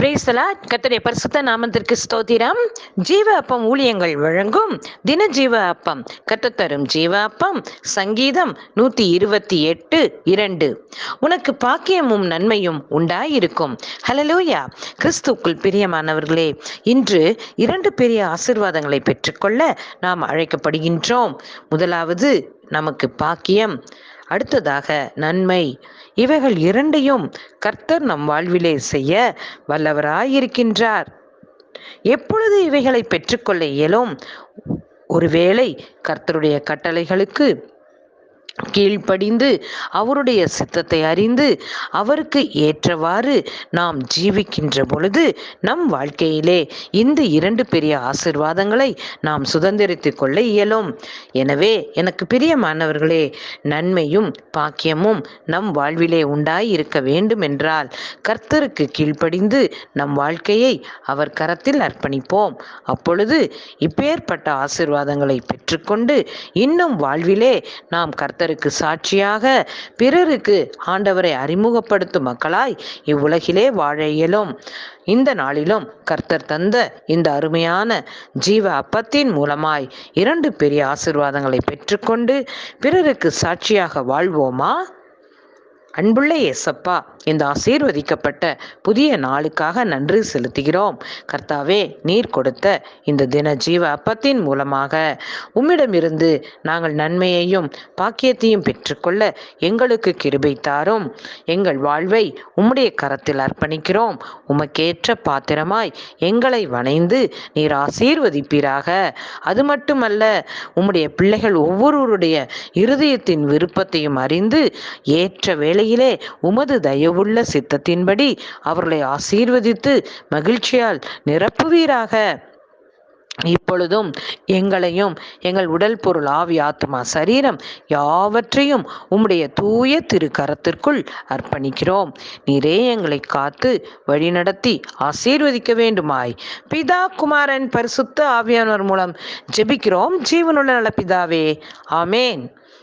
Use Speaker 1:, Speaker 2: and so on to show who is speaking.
Speaker 1: பிரேசலா கத்தடைய பரிசுத்த நாமத்திற்கு ஸ்தோத்திரம். ஜீவ அப்பம் ஊழியங்கள் வழங்கும் தின ஜீவ அப்பம் கத்தத்தரும் ஜீவ அப்பம் சங்கீதம் நூத்தி இருபத்தி எட்டு இரண்டு. உனக்கு பாக்கியமும் நன்மையும் உண்டாயிருக்கும். ஹலலூயா கிறிஸ்துக்குள் பிரியமானவர்களே இன்று இரண்டு பெரிய ஆசிர்வாதங்களை பெற்றுக்கொள்ள நாம் அழைக்கப்படுகின்றோம். முதலாவது நமக்கு பாக்கியம். அடுத்ததாக நன்மை. இவைகள் இரண்டையும் கர்த்தர் நம் வாழ்விலே செய்ய வல்லவராயிருக்கின்றார். எப்பொழுது இவைகளை பெற்றுக்கொள்ள இயலும்? ஒருவேளை கர்த்தருடைய கட்டளைகளுக்கு கீழ்ப்படிந்து அவருடைய சித்தத்தை அறிந்து அவருக்கு ஏற்றவாறு நாம் ஜீவிக்கின்ற பொழுது நம் வாழ்க்கையிலே இந்த இரண்டு பெரிய ஆசிர்வாதங்களை நாம் சுதந்திரித்து கொள்ள இயலும். எனவே எனக்கு பிரியமானவர்களே நன்மையும் பாக்கியமும் நம் வாழ்விலே உண்டாய் இருக்க வேண்டும் என்றால் கர்த்தருக்கு கீழ்ப்படிந்து நம் வாழ்க்கையை அவர் கரத்தில் அர்ப்பணிப்போம். அப்பொழுது இப்பேற்பட்ட ஆசிர்வாதங்களை பெற்றுக்கொண்டு இன்னும் வாழ்விலே நாம் கர்த்த கர்த்தருக்கு சாட்சியாக பிறருக்கு ஆண்டவரை அறிமுகப்படுத்தும் மக்களாய் இவ்வுலகிலே வாழ இயலும். இந்த நாளிலும் கர்த்தர் தந்த இந்த அருமையான ஜீவ அப்பத்தின் மூலமாய் இரண்டு பெரிய ஆசிர்வாதங்களை பெற்றுக்கொண்டு பிறருக்கு சாட்சியாக வாழ்வோமா? அன்புள்ள எசப்பா இந்த ஆசீர்வதிக்கப்பட்ட புதிய நாளுக்காக நன்றி செலுத்துகிறோம். கர்த்தாவே நீர் கொடுத்த இந்த தின ஜீவ அப்பத்தின் மூலமாக உம்மிடமிருந்து நாங்கள் நன்மையையும் பாக்கியத்தையும் பெற்றுக்கொள்ள எங்களுக்கு கிருபை தாரும். எங்கள் வாழ்வை உம்முடைய கரத்தில் அர்ப்பணிக்கிறோம். உமக்கேற்ற பாத்திரமாய் எங்களை வணைந்து நீர் ஆசீர்வதிப்பீராக. அது மட்டுமல்ல உம்முடைய பிள்ளைகள் ஒவ்வொருவருடைய இருதயத்தின் விருப்பத்தையும் அறிந்து ஏற்ற வேலை வேளையிலே உமது தயவுள்ள சித்தத்தின்படி அவர்களை ஆசீர்வதித்து மகிழ்ச்சியால் நிரப்புவீராக. இப்பொழுதும் எங்களையும் எங்கள் உடல் பொருள் ஆவி ஆத்மா சரீரம் யாவற்றையும் உம்முடைய தூய திரு கரத்திற்குள் அர்ப்பணிக்கிறோம். நீரே எங்களை காத்து வழிநடத்தி ஆசீர்வதிக்க வேண்டுமாய். பிதா குமாரன் பரிசுத்த ஆவியானவர் மூலம் ஜெபிக்கிறோம். ஜீவனுள்ள நல பிதாவே ஆமேன்.